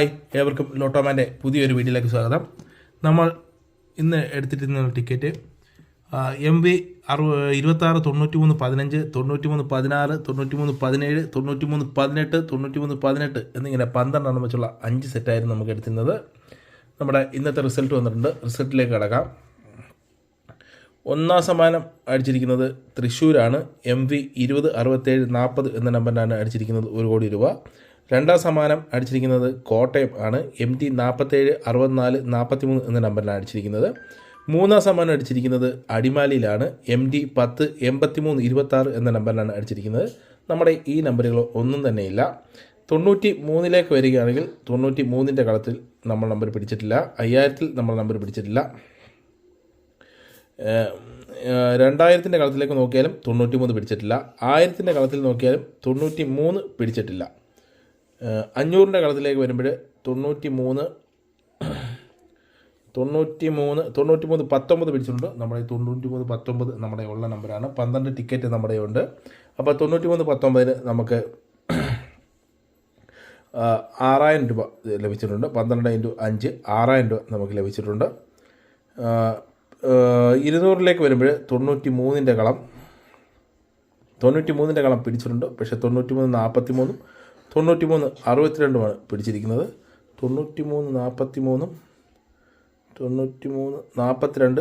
Hi ഏവർക്കും ലോട്ടോമാന്റെ പുതിയൊരു വീഡിയോയിലേക്ക് സ്വാഗതം. നമ്മൾ ഇന്ന് എടുത്തിരുന്ന ടിക്കറ്റ് എം വി അറു ഇരുപത്താറ് തൊണ്ണൂറ്റി മൂന്ന് പതിനഞ്ച് തൊണ്ണൂറ്റി മൂന്ന് പതിനാറ് തൊണ്ണൂറ്റി മൂന്ന് പതിനേഴ് തൊണ്ണൂറ്റി മൂന്ന് പതിനെട്ട് തൊണ്ണൂറ്റി മൂന്ന് പതിനെട്ട് എന്നിങ്ങനെ പന്ത്രണ്ടെണ്ണം വെച്ചുള്ള അഞ്ച് സെറ്റായിരുന്നു നമുക്ക് എടുത്തിരുന്നത്. നമ്മുടെ ഇന്നത്തെ റിസൾട്ട് വന്നിട്ടുണ്ട്. റിസൾട്ടിലേക്ക് കിടക്കാം. ഒന്നാം സമ്മാനം അടിച്ചിരിക്കുന്നത് തൃശ്ശൂരാണ്. എം വി ഇരുപത് അറുപത്തേഴ് നാൽപ്പത് എന്ന നമ്പറിനാണ് അടിച്ചിരിക്കുന്നത് ഒരു കോടി രൂപ. രണ്ടാം സമ്മാനം അടിച്ചിരിക്കുന്നത് കോട്ടയം ആണ്. എം ടി നാൽപ്പത്തേഴ് അറുപത്തിനാല് നാൽപ്പത്തി മൂന്ന് എന്ന നമ്പറിലാണ് അടിച്ചിരിക്കുന്നത്. മൂന്നാം സമ്മാനം അടിച്ചിരിക്കുന്നത് അടിമാലിയിലാണ്. എം ഡി പത്ത് എൺപത്തി മൂന്ന് ഇരുപത്താറ് എന്ന നമ്പറിലാണ് അടിച്ചിരിക്കുന്നത്. നമ്മുടെ ഈ നമ്പറുകൾ ഒന്നും തന്നെയില്ല. തൊണ്ണൂറ്റി മൂന്നിലേക്ക് വരികയാണെങ്കിൽ തൊണ്ണൂറ്റി മൂന്നിന്റെ കളത്തിൽ നമ്മൾ നമ്പർ പിടിച്ചിട്ടില്ല. അയ്യായിരത്തിൽ നമ്മൾ നമ്പർ പിടിച്ചിട്ടില്ല. രണ്ടായിരത്തിന്റെ കളത്തിലേക്ക് നോക്കിയാലും തൊണ്ണൂറ്റി മൂന്ന് പിടിച്ചിട്ടില്ല. ആയിരത്തിന്റെ കളത്തിൽ നോക്കിയാലും തൊണ്ണൂറ്റി മൂന്ന് പിടിച്ചിട്ടില്ല. അഞ്ഞൂറിന്റെ കളത്തിലേക്ക് വരുമ്പോൾ തൊണ്ണൂറ്റി മൂന്ന് തൊണ്ണൂറ്റി മൂന്ന് തൊണ്ണൂറ്റി മൂന്ന് പത്തൊമ്പത് പിടിച്ചിട്ടുണ്ട്. നമ്മുടെ തൊണ്ണൂറ്റി മൂന്ന് പത്തൊമ്പത് നമ്മുടെ ഉള്ള നമ്പറാണ്. പന്ത്രണ്ട് ടിക്കറ്റ് നമ്മുടെ ഉണ്ട്. അപ്പോൾ തൊണ്ണൂറ്റി മൂന്ന് പത്തൊമ്പതിന് നമുക്ക് ആറായിരം രൂപ ലഭിച്ചിട്ടുണ്ട്. പന്ത്രണ്ട് ഇന്റു അഞ്ച് ആറായിരം രൂപ നമുക്ക് ലഭിച്ചിട്ടുണ്ട്. ഇരുന്നൂറിലേക്ക് വരുമ്പോൾ തൊണ്ണൂറ്റി മൂന്നിന്റെ കളം തൊണ്ണൂറ്റി മൂന്നിന്റെ കളം പിടിച്ചിട്ടുണ്ട്. പക്ഷേ തൊണ്ണൂറ്റി മൂന്ന് നാൽപ്പത്തി മൂന്നും തൊണ്ണൂറ്റി മൂന്ന് അറുപത്തിരണ്ടുമാണ് പിടിച്ചിരിക്കുന്നത്. തൊണ്ണൂറ്റി മൂന്ന് നാൽപ്പത്തി മൂന്നും തൊണ്ണൂറ്റി മൂന്ന് നാൽപ്പത്തിരണ്ട്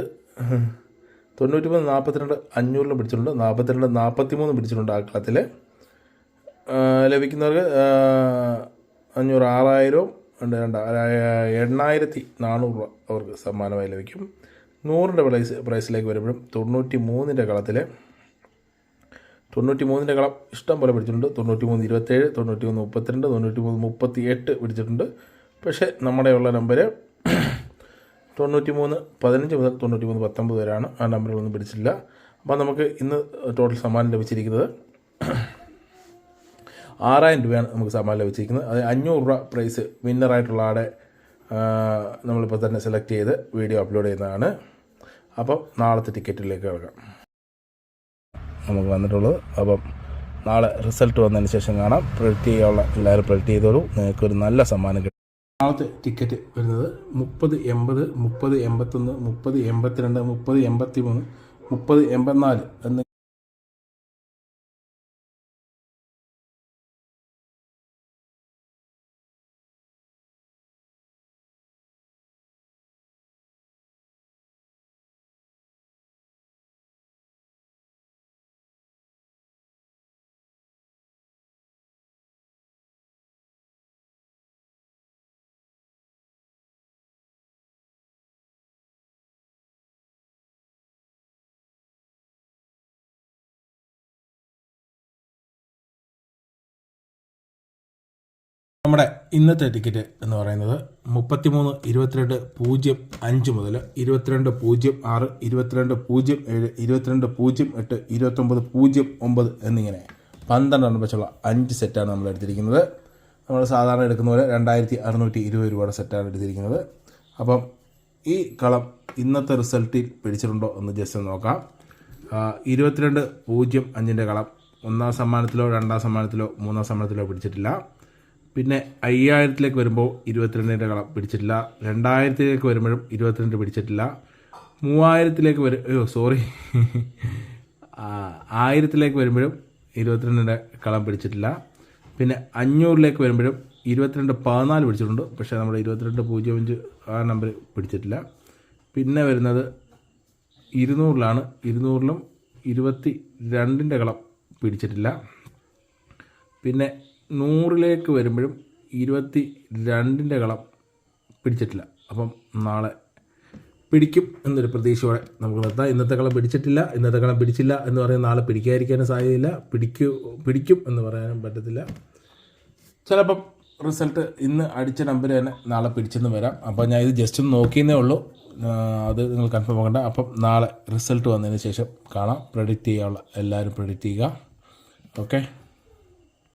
തൊണ്ണൂറ്റി മൂന്ന് നാൽപ്പത്തിരണ്ട് അഞ്ഞൂറിലും പിടിച്ചിട്ടുണ്ട്. നാൽപ്പത്തിരണ്ട് നാൽപ്പത്തി മൂന്ന് പിടിച്ചിട്ടുണ്ട് ആ കളത്തിൽ ലഭിക്കുന്നവർക്ക് അഞ്ഞൂറ് ആറായിരവും രണ്ട് ആ, എണ്ണായിരത്തി നാനൂറ് രൂപ അവർക്ക് സമ്മാനമായി ലഭിക്കും. നൂറിന്റെ പ്രൈസ് പ്രൈസിലേക്ക് വരുമ്പോഴും തൊണ്ണൂറ്റി മൂന്നിന്റെ കളത്തിൽ തൊണ്ണൂറ്റി മൂന്നിന്റെ കളം ഇഷ്ടം പോലെ പിടിച്ചിട്ടുണ്ട്. തൊണ്ണൂറ്റി മൂന്ന് ഇരുപത്തേഴ് തൊണ്ണൂറ്റി മൂന്ന് മുപ്പത്തിരണ്ട് തൊണ്ണൂറ്റി മൂന്ന് മുപ്പത്തി എട്ട് പിടിച്ചിട്ടുണ്ട്. പക്ഷേ നമ്മുടെ ഉള്ള നമ്പർ തൊണ്ണൂറ്റി മൂന്ന് പതിനഞ്ച് മുതൽ തൊണ്ണൂറ്റി മൂന്ന് പത്തൊമ്പത് വരെയാണ് ആ നമ്പറുകളൊന്നും പിടിച്ചില്ല അപ്പോൾ നമുക്ക് ഇന്ന് ടോട്ടൽ സമ്മാനം ലഭിച്ചിരിക്കുന്നത് ആറായിരം രൂപയാണ് നമുക്ക് സമ്മാനം ലഭിച്ചിരിക്കുന്നത്. അത് അഞ്ഞൂറ് രൂപ പ്രൈസ് വിന്നറായിട്ടുള്ള ആടെ നമ്മളിപ്പോൾ തന്നെ സെലക്ട് ചെയ്ത് വീഡിയോ അപ്ലോഡ് ചെയ്യുന്നതാണ്. അപ്പം നാളത്തെ ടിക്കറ്റിലേക്ക് കിടക്കാം. നമുക്ക് വന്നിട്ടുള്ളത് അപ്പം നാളെ റിസൾട്ട് വന്നതിന് ശേഷം കാണാം. പ്രൊഡക്റ്റ് ചെയ്യാനുള്ള എല്ലാവരും പ്രൊഡക്റ്റ് ചെയ്തോളൂ. നിങ്ങൾക്കൊരു നല്ല സമ്മാനം കിട്ടും. നാളത്തെ ടിക്കറ്റ് വരുന്നത് മുപ്പത് എൺപത് മുപ്പത് എൺപത്തൊന്ന് മുപ്പത് എൺപത്തിരണ്ട് മുപ്പത് എൺപത്തി മൂന്ന് മുപ്പത് എൺപത്തിനാല് എന്ന് നമ്മുടെ ഇന്നത്തെ ടിക്കറ്റ് എന്ന് പറയുന്നത് മുപ്പത്തിമൂന്ന് ഇരുപത്തിരണ്ട് പൂജ്യം അഞ്ച് മുതൽ ഇരുപത്തിരണ്ട് പൂജ്യം ആറ് ഇരുപത്തിരണ്ട് പൂജ്യം ഏഴ് ഇരുപത്തിരണ്ട് പൂജ്യം എട്ട് ഇരുപത്തൊമ്പത് പൂജ്യം ഒമ്പത് എന്നിങ്ങനെ പന്ത്രണ്ടെണ്ണം വെച്ചുള്ള അഞ്ച് സെറ്റാണ് നമ്മൾ എടുത്തിരിക്കുന്നത്. നമ്മൾ സാധാരണ എടുക്കുന്ന പോലെ രണ്ടായിരത്തി അറുന്നൂറ്റി ഇരുപത് രൂപയുടെ സെറ്റാണ് എടുത്തിരിക്കുന്നത്. അപ്പം ഈ കളം ഇന്നത്തെ റിസൾട്ടിൽ പിടിച്ചിട്ടുണ്ടോ എന്ന് ജസ്റ്റ് നോക്കാം. ഇരുപത്തിരണ്ട് പൂജ്യം അഞ്ചിന്റെ കളം ഒന്നാം സമ്മാനത്തിലോ രണ്ടാം സമ്മാനത്തിലോ മൂന്നാം സമ്മാനത്തിലോ പിടിച്ചിട്ടില്ല. പിന്നെ അയ്യായിരത്തിലേക്ക് വരുമ്പോൾ ഇരുപത്തിരണ്ടിന്റെ കളം പിടിച്ചിട്ടില്ല. രണ്ടായിരത്തിലേക്ക് വരുമ്പോഴും ഇരുപത്തിരണ്ട് പിടിച്ചിട്ടില്ല. മൂവായിരത്തിലേക്ക് വരും അയ്യോ സോറി ആയിരത്തിലേക്ക് വരുമ്പോഴും ഇരുപത്തിരണ്ടിന്റെ കളം പിടിച്ചിട്ടില്ല. പിന്നെ അഞ്ഞൂറിലേക്ക് വരുമ്പോഴും ഇരുപത്തിരണ്ട് പതിനാല് പിടിച്ചിട്ടുണ്ട്. പക്ഷേ നമ്മുടെ ഇരുപത്തിരണ്ട് പൂജ്യം അഞ്ച് ആ നമ്പർ പിടിച്ചിട്ടില്ല. പിന്നെ വരുന്നത് ഇരുന്നൂറിലാണ്. ഇരുന്നൂറിലും ഇരുപത്തി രണ്ടിന്റെ കളം പിടിച്ചിട്ടില്ല. പിന്നെ നൂറിലേക്ക് വരുമ്പോഴും ഇരുപത്തി രണ്ടിന്റെ കളം പിടിച്ചിട്ടില്ല. അപ്പം നാളെ പിടിക്കും എന്നൊരു പ്രതീക്ഷയോടെ നമുക്ക് നിർത്താം. ഇന്നത്തെ കളം പിടിച്ചിട്ടില്ല ഇന്നത്തെ കളം പിടിച്ചില്ല എന്ന് പറയുന്ന നാളെ പിടിക്കാതിരിക്കാനും സാധ്യതയില്ല. പിടിക്കൂ പിടിക്കും എന്ന് പറയാനും പറ്റത്തില്ല. ചിലപ്പം റിസൾട്ട് ഇന്ന് അടിച്ച നമ്പർ തന്നെ നാളെ പിടിച്ചെന്ന് വരാം. അപ്പോൾ ഞാൻ ഇത് ജസ്റ്റ് ഒന്ന് നോക്കിയെന്നേ ഉള്ളൂ. അത് നിങ്ങൾ കൺഫേം ആക്കണ്ട. അപ്പം നാളെ റിസൾട്ട് വന്നതിന് ശേഷം കാണാം. പ്രഡിക്റ്റ് ചെയ്യാനുള്ള എല്ലാവരും പ്രെഡിക്റ്റ് ചെയ്യുക. ഓക്കെ